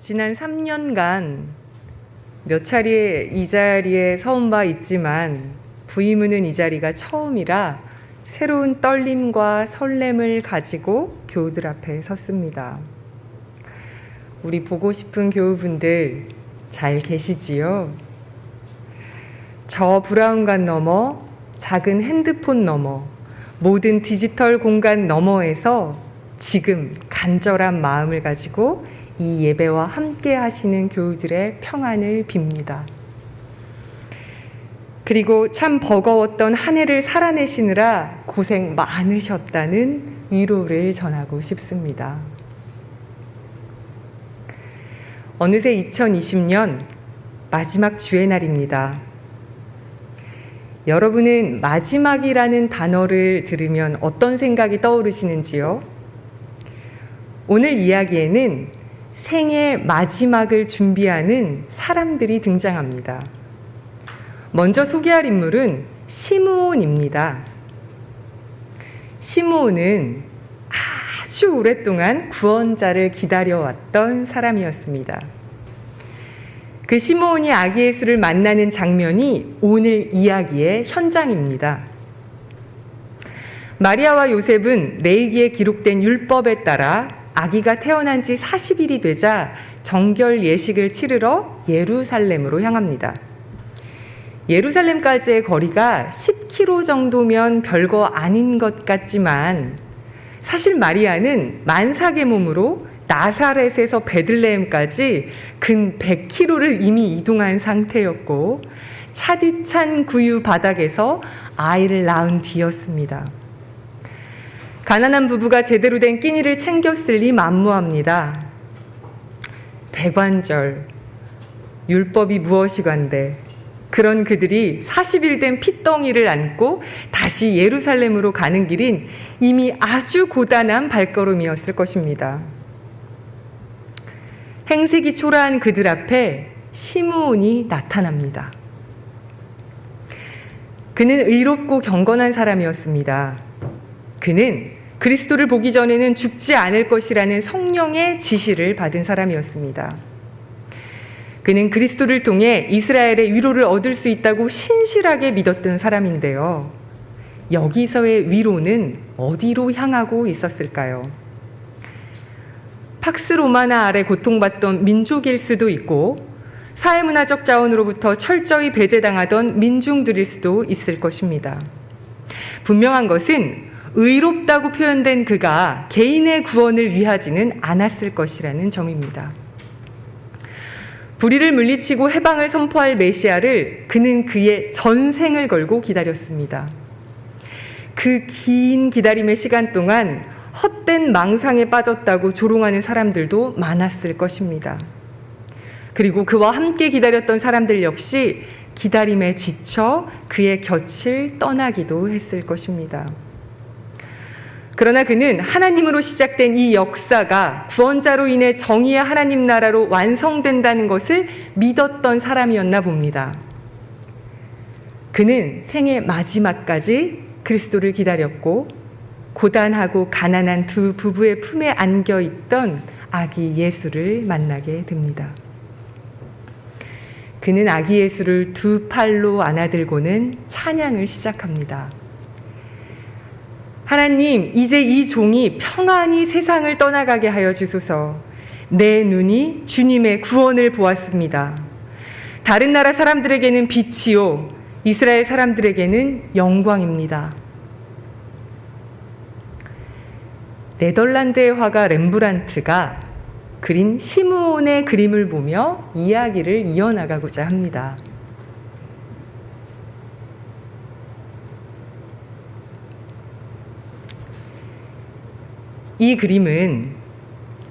지난 3년간 몇 차례 이 자리에 서온 바 있지만 부임은 이 자리가 처음이라 새로운 떨림과 설렘을 가지고 교우들 앞에 섰습니다. 우리 보고 싶은 교우분들 잘 계시지요? 저 브라운관 너머, 작은 핸드폰 너머, 모든 디지털 공간 너머에서 지금 간절한 마음을 가지고 이 예배와 함께 하시는 교우들의 평안을 빕니다. 그리고 참 버거웠던 한 해를 살아내시느라 고생 많으셨다는 위로를 전하고 싶습니다. 어느새 2020년 마지막 주의 날입니다. 여러분은 마지막이라는 단어를 들으면 어떤 생각이 떠오르시는지요? 오늘 이야기에는 생의 마지막을 준비하는 사람들이 등장합니다. 먼저 소개할 인물은 시므온입니다. 시므온은 아주 오랫동안 구원자를 기다려왔던 사람이었습니다. 그 시므온이 아기 예수를 만나는 장면이 오늘 이야기의 현장입니다. 마리아와 요셉은 레이기에 기록된 율법에 따라 아기가 태어난 지 40일이 되자 정결 예식을 치르러 예루살렘으로 향합니다. 예루살렘까지의 거리가 10km 정도면 별거 아닌 것 같지만 사실 마리아는 만삭의 몸으로 나사렛에서 베들레헴까지 근 100km를 이미 이동한 상태였고 차디찬 구유 바닥에서 아이를 낳은 뒤였습니다. 가난한 부부가 제대로 된 끼니를 챙겼을 리 만무합니다. 대관절, 율법이 무엇이간데 그런 그들이 40일 된 핏덩이를 안고 다시 예루살렘으로 가는 길인 이미 아주 고단한 발걸음이었을 것입니다. 행색이 초라한 그들 앞에 시므온이 나타납니다. 그는 의롭고 경건한 사람이었습니다. 그는 그리스도를 보기 전에는 죽지 않을 것이라는 성령의 지시를 받은 사람이었습니다. 그는 그리스도를 통해 이스라엘의 위로를 얻을 수 있다고 신실하게 믿었던 사람인데요. 여기서의 위로는 어디로 향하고 있었을까요? 팍스 로마나 아래 고통받던 민족일 수도 있고 사회문화적 자원으로부터 철저히 배제당하던 민중들일 수도 있을 것입니다. 분명한 것은 의롭다고 표현된 그가 개인의 구원을 위하지는 않았을 것이라는 점입니다. 불의를 물리치고 해방을 선포할 메시아를 그는 그의 전생을 걸고 기다렸습니다. 그 긴 기다림의 시간 동안 헛된 망상에 빠졌다고 조롱하는 사람들도 많았을 것입니다. 그리고 그와 함께 기다렸던 사람들 역시 기다림에 지쳐 그의 곁을 떠나기도 했을 것입니다. 그러나 그는 하나님으로 시작된 이 역사가 구원자로 인해 정의의 하나님 나라로 완성된다는 것을 믿었던 사람이었나 봅니다. 그는 생의 마지막까지 그리스도를 기다렸고 고단하고 가난한 두 부부의 품에 안겨 있던 아기 예수를 만나게 됩니다. 그는 아기 예수를 두 팔로 안아들고는 찬양을 시작합니다. 하나님, 이제 이 종이 평안히 세상을 떠나가게 하여 주소서. 내 눈이 주님의 구원을 보았습니다. 다른 나라 사람들에게는 빛이요, 이스라엘 사람들에게는 영광입니다. 네덜란드의 화가 렘브란트가 그린 시므온의 그림을 보며 이야기를 이어나가고자 합니다. 이 그림은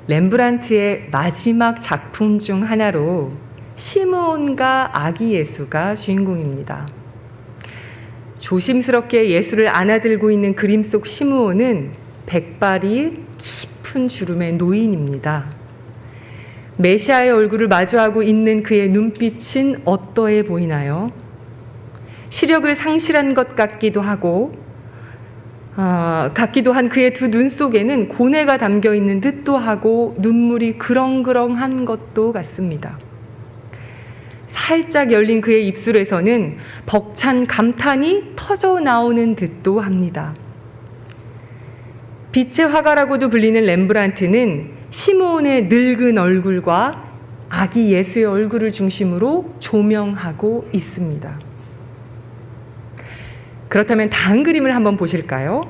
렘브란트의 마지막 작품 중 하나로 시므온과 아기 예수가 주인공입니다. 조심스럽게 예수를 안아들고 있는 그림 속 시므온은 백발이 깊은 주름의 노인입니다. 메시아의 얼굴을 마주하고 있는 그의 눈빛은 어떠해 보이나요? 시력을 상실한 것 같기도 하고 아, 같기도 한 그의 두 눈 속에는 고뇌가 담겨 있는 듯도 하고 눈물이 그렁그렁한 것도 같습니다. 살짝 열린 그의 입술에서는 벅찬 감탄이 터져 나오는 듯도 합니다. 빛의 화가라고도 불리는 렘브란트는 시므온의 늙은 얼굴과 아기 예수의 얼굴을 중심으로 조명하고 있습니다. 그렇다면 다음 그림을 한번 보실까요?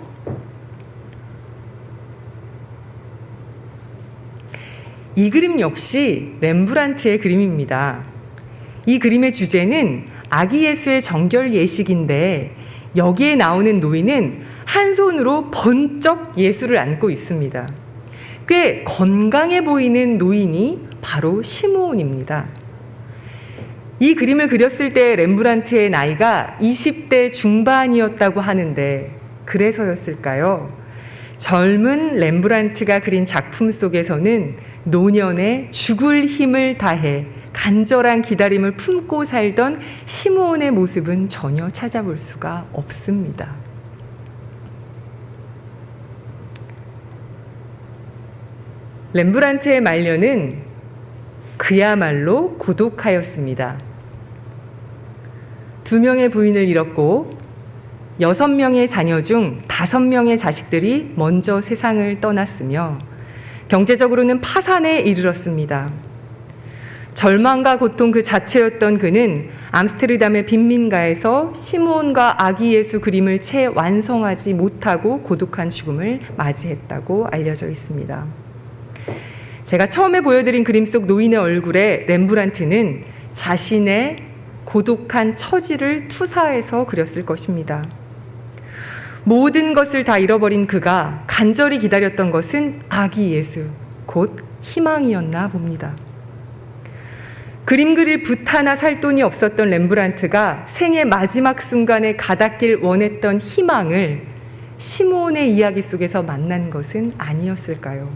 이 그림 역시 렘브란트의 그림입니다. 이 그림의 주제는 아기 예수의 정결 예식인데 여기에 나오는 노인은 한 손으로 번쩍 예수를 안고 있습니다. 꽤 건강해 보이는 노인이 바로 시므온입니다. 이 그림을 그렸을 때 렘브란트의 나이가 20대 중반이었다고 하는데 그래서였을까요? 젊은 렘브란트가 그린 작품 속에서는 노년의 죽을 힘을 다해 간절한 기다림을 품고 살던 시므온의 모습은 전혀 찾아볼 수가 없습니다. 렘브란트의 말년은 그야말로 고독하였습니다. 두 명의 부인을 잃었고 여섯 명의 자녀 중 다섯 명의 자식들이 먼저 세상을 떠났으며 경제적으로는 파산에 이르렀습니다. 절망과 고통 그 자체였던 그는 암스테르담의 빈민가에서 시몬과 아기 예수 그림을 채 완성하지 못하고 고독한 죽음을 맞이했다고 알려져 있습니다. 제가 처음에 보여드린 그림 속 노인의 얼굴에 렘브란트는 자신의 고독한 처지를 투사해서 그렸을 것입니다. 모든 것을 다 잃어버린 그가 간절히 기다렸던 것은 아기 예수, 곧 희망이었나 봅니다. 그림 그릴 붓 하나 살 돈이 없었던 렘브란트가 생의 마지막 순간에 가닿길 원했던 희망을 시몬의 이야기 속에서 만난 것은 아니었을까요?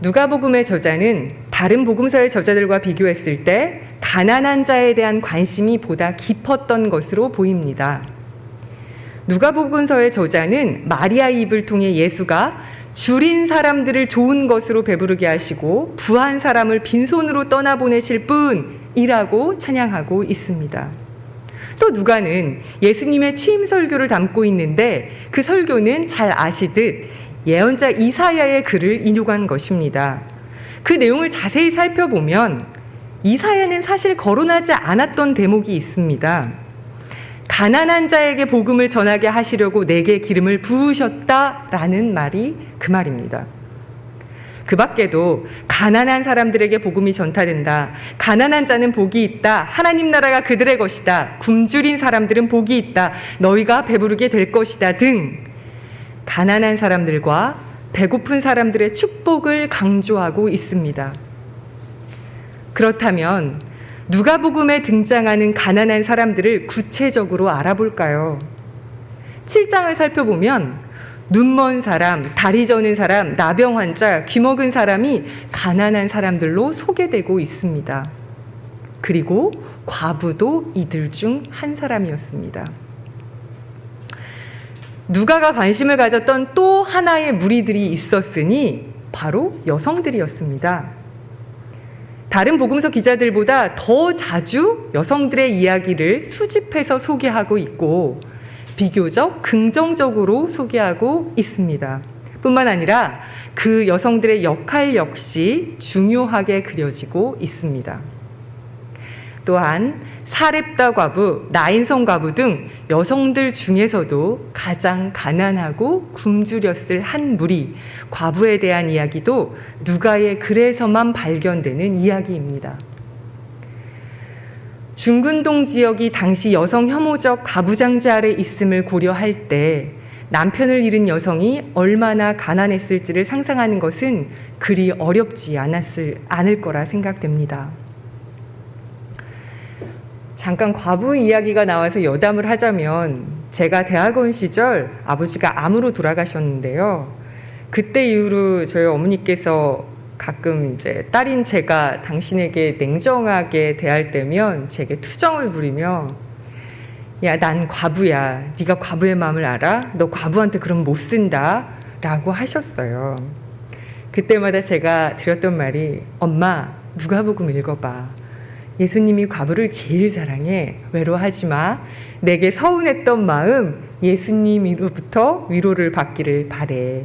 누가복음의 저자는 다른 복음서의 저자들과 비교했을 때 가난한 자에 대한 관심이 보다 깊었던 것으로 보입니다. 누가복음서의 저자는 마리아의 입을 통해 예수가 줄인 사람들을 좋은 것으로 배부르게 하시고 부한 사람을 빈손으로 떠나보내실 뿐이라고 찬양하고 있습니다. 또 누가는 예수님의 취임 설교를 담고 있는데 그 설교는 잘 아시듯 예언자 이사야의 글을 인용한 것입니다. 그 내용을 자세히 살펴보면 이사야는 사실 거론하지 않았던 대목이 있습니다. 가난한 자에게 복음을 전하게 하시려고 내게 기름을 부으셨다라는 말이 그 말입니다. 그 밖에도 가난한 사람들에게 복음이 전파된다. 가난한 자는 복이 있다. 하나님 나라가 그들의 것이다. 굶주린 사람들은 복이 있다. 너희가 배부르게 될 것이다. 등 가난한 사람들과 배고픈 사람들의 축복을 강조하고 있습니다. 그렇다면 누가복음에 등장하는 가난한 사람들을 구체적으로 알아볼까요? 7장을 살펴보면 눈먼 사람, 다리 저는 사람, 나병 환자, 귀먹은 사람이 가난한 사람들로 소개되고 있습니다. 그리고 과부도 이들 중 한 사람이었습니다. 누가가 관심을 가졌던 또 하나의 무리들이 있었으니 바로 여성들이었습니다. 다른 복음서 기자들보다 더 자주 여성들의 이야기를 수집해서 소개하고 있고 비교적 긍정적으로 소개하고 있습니다. 뿐만 아니라 그 여성들의 역할 역시 중요하게 그려지고 있습니다. 또한 사렙다 과부, 나인성 과부 등 여성들 중에서도 가장 가난하고 굶주렸을 한 무리 과부에 대한 이야기도 누가의 글에서만 발견되는 이야기입니다. 중근동 지역이 당시 여성 혐오적 가부장제 아래 있음을 고려할 때 남편을 잃은 여성이 얼마나 가난했을지를 상상하는 것은 그리 어렵지 않았을, 않을 거라 생각됩니다. 잠깐 과부 이야기가 나와서 여담을 하자면 제가 대학원 시절 아버지가 암으로 돌아가셨는데요. 그때 이후로 저희 어머니께서 가끔 이제 딸인 제가 당신에게 냉정하게 대할 때면 제게 투정을 부리며 야, 난 과부야. 네가 과부의 마음을 알아? 너 과부한테 그럼 못 쓴다. 라고 하셨어요. 그때마다 제가 드렸던 말이 엄마 누가복음 읽어봐. 예수님이 과부를 제일 사랑해. 외로워하지 마. 내게 서운했던 마음 예수님으로부터 위로를 받기를 바래.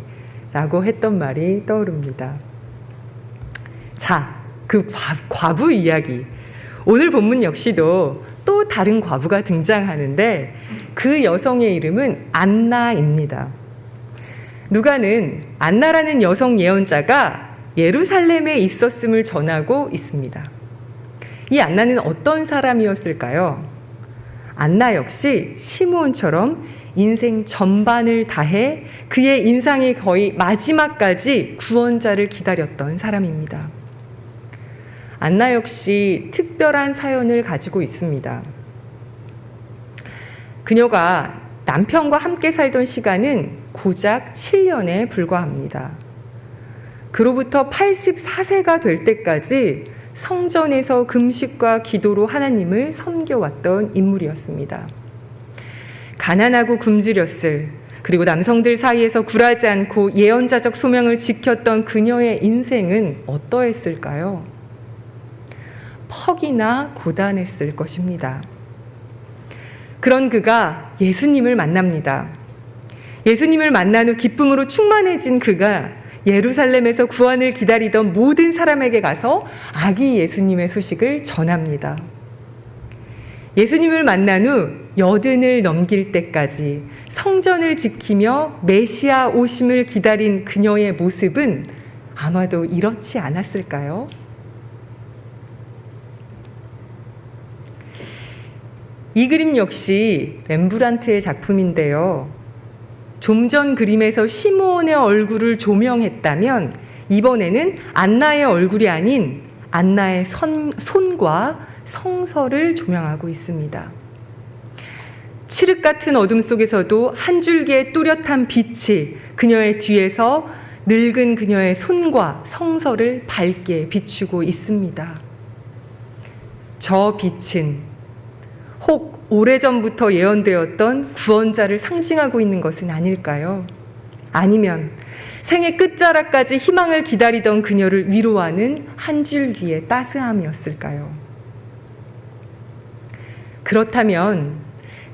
라고 했던 말이 떠오릅니다. 자, 그 과, 과부 이야기. 오늘 본문 역시도 또 다른 과부가 등장하는데 그 여성의 이름은 안나입니다. 누가는 안나라는 여성 예언자가 예루살렘에 있었음을 전하고 있습니다. 이 안나는 어떤 사람이었을까요? 안나 역시 시므온처럼 인생 전반을 다해 그의 인상의 거의 마지막까지 구원자를 기다렸던 사람입니다. 안나 역시 특별한 사연을 가지고 있습니다. 그녀가 남편과 함께 살던 시간은 고작 7년에 불과합니다. 그로부터 84세가 될 때까지 성전에서 금식과 기도로 하나님을 섬겨왔던 인물이었습니다. 가난하고 굶주렸을 그리고 남성들 사이에서 굴하지 않고 예언자적 소명을 지켰던 그녀의 인생은 어떠했을까요? 퍽이나 고단했을 것입니다. 그런 그가 예수님을 만납니다. 예수님을 만난 후 기쁨으로 충만해진 그가 예루살렘에서 구원을 기다리던 모든 사람에게 가서 아기 예수님의 소식을 전합니다. 예수님을 만난 후 여든을 넘길 때까지 성전을 지키며 메시아 오심을 기다린 그녀의 모습은 아마도 이렇지 않았을까요? 이 그림 역시 렘브란트의 작품인데요. 좀 전 그림에서 시므온의 얼굴을 조명했다면 이번에는 안나의 얼굴이 아닌 안나의 선, 손과 성서를 조명하고 있습니다. 칠흑 같은 어둠 속에서도 한 줄기의 또렷한 빛이 그녀의 뒤에서 늙은 그녀의 손과 성서를 밝게 비추고 있습니다. 저 빛은 혹 오래전부터 예언되었던 구원자를 상징하고 있는 것은 아닐까요? 아니면 생의 끝자락까지 희망을 기다리던 그녀를 위로하는 한 줄기의 따스함이었을까요? 그렇다면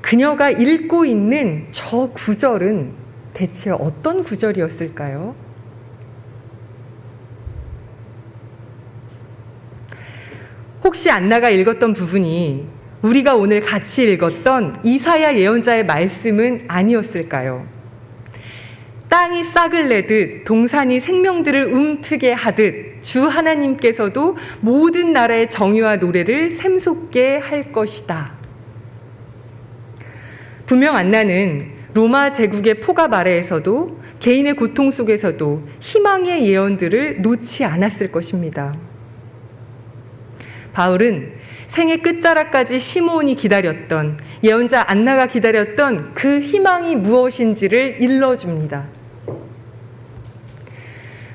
그녀가 읽고 있는 저 구절은 대체 어떤 구절이었을까요? 혹시 안나가 읽었던 부분이 우리가 오늘 같이 읽었던 이사야 예언자의 말씀은 아니었을까요? 땅이 싹을 내듯 동산이 생명들을 움트게 하듯 주 하나님께서도 모든 나라의 정의와 노래를 샘솟게 할 것이다. 분명 안나는 로마 제국의 포갑 아래에서도 개인의 고통 속에서도 희망의 예언들을 놓지 않았을 것입니다. 바울은 생의 끝자락까지 시므온이 기다렸던 예언자 안나가 기다렸던 그 희망이 무엇인지를 일러줍니다.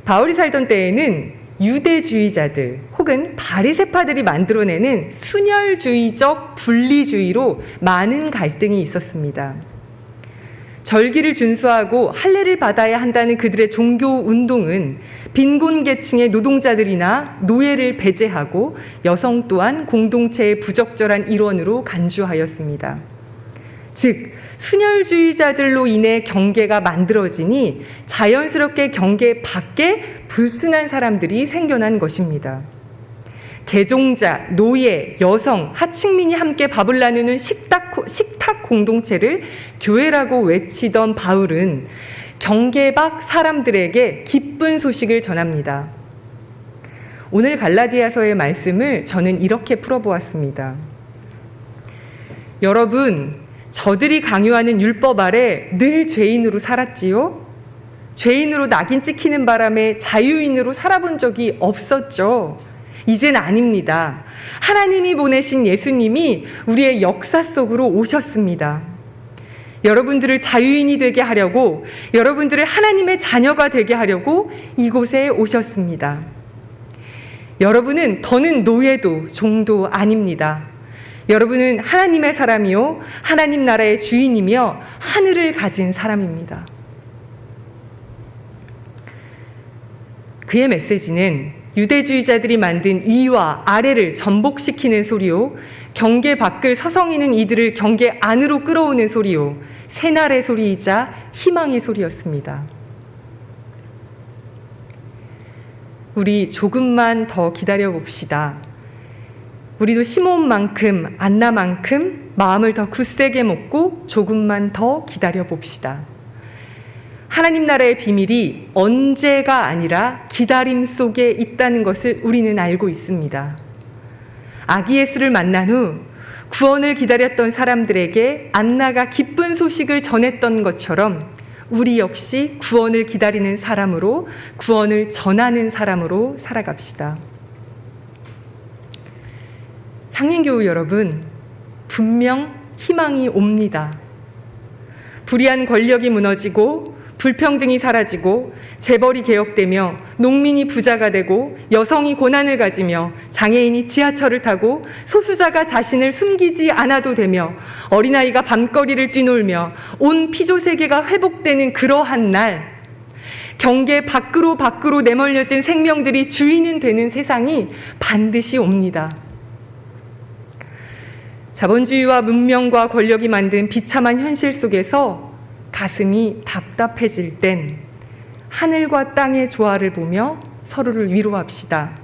바울이 살던 때에는 유대주의자들 혹은 바리세파들이 만들어내는 순혈주의적 분리주의로 많은 갈등이 있었습니다. 절기를 준수하고 할례를 받아야 한다는 그들의 종교 운동은 빈곤 계층의 노동자들이나 노예를 배제하고 여성 또한 공동체의 부적절한 일원으로 간주하였습니다. 즉, 순혈주의자들로 인해 경계가 만들어지니 자연스럽게 경계 밖에 불순한 사람들이 생겨난 것입니다. 개종자, 노예, 여성, 하층민이 함께 밥을 나누는 식탁, 식탁 공동체를 교회라고 외치던 바울은 경계 밖 사람들에게 기쁜 소식을 전합니다. 오늘 갈라디아서의 말씀을 저는 이렇게 풀어보았습니다. 여러분, 저들이 강요하는 율법 아래 늘 죄인으로 살았지요? 죄인으로 낙인 찍히는 바람에 자유인으로 살아본 적이 없었죠. 이젠 아닙니다. 하나님이 보내신 예수님이 우리의 역사 속으로 오셨습니다. 여러분들을 자유인이 되게 하려고, 여러분들을 하나님의 자녀가 되게 하려고 이곳에 오셨습니다. 여러분은 더는 노예도 종도 아닙니다. 여러분은 하나님의 사람이요. 하나님 나라의 주인이며 하늘을 가진 사람입니다. 그의 메시지는 유대주의자들이 만든 위와 아래를 전복시키는 소리요. 경계 밖을 서성이는 이들을 경계 안으로 끌어오는 소리요. 새날의 소리이자 희망의 소리였습니다. 우리 조금만 더 기다려 봅시다. 우리도 시몬만큼 안나만큼 마음을 더 굳세게 먹고 조금만 더 기다려 봅시다. 하나님 나라의 비밀이 언제가 아니라 기다림 속에 있다는 것을 우리는 알고 있습니다. 아기 예수를 만난 후 구원을 기다렸던 사람들에게 안나가 기쁜 소식을 전했던 것처럼 우리 역시 구원을 기다리는 사람으로 구원을 전하는 사람으로 살아갑시다. 향린교우 여러분, 분명 희망이 옵니다. 불의한 권력이 무너지고 불평등이 사라지고 재벌이 개혁되며 농민이 부자가 되고 여성이 고난을 가지며 장애인이 지하철을 타고 소수자가 자신을 숨기지 않아도 되며 어린아이가 밤거리를 뛰놀며 온 피조 세계가 회복되는 그러한 날 경계 밖으로 밖으로 내몰려진 생명들이 주인은 되는 세상이 반드시 옵니다. 자본주의와 문명과 권력이 만든 비참한 현실 속에서 가슴이 답답해질 땐 하늘과 땅의 조화를 보며 서로를 위로합시다.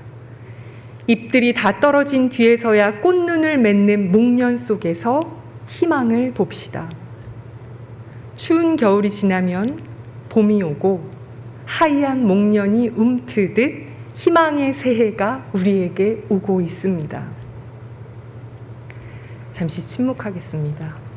잎들이 다 떨어진 뒤에서야 꽃눈을 맺는 목련 속에서 희망을 봅시다. 추운 겨울이 지나면 봄이 오고 하얀 목련이 움트듯 희망의 새해가 우리에게 오고 있습니다. 잠시 침묵하겠습니다.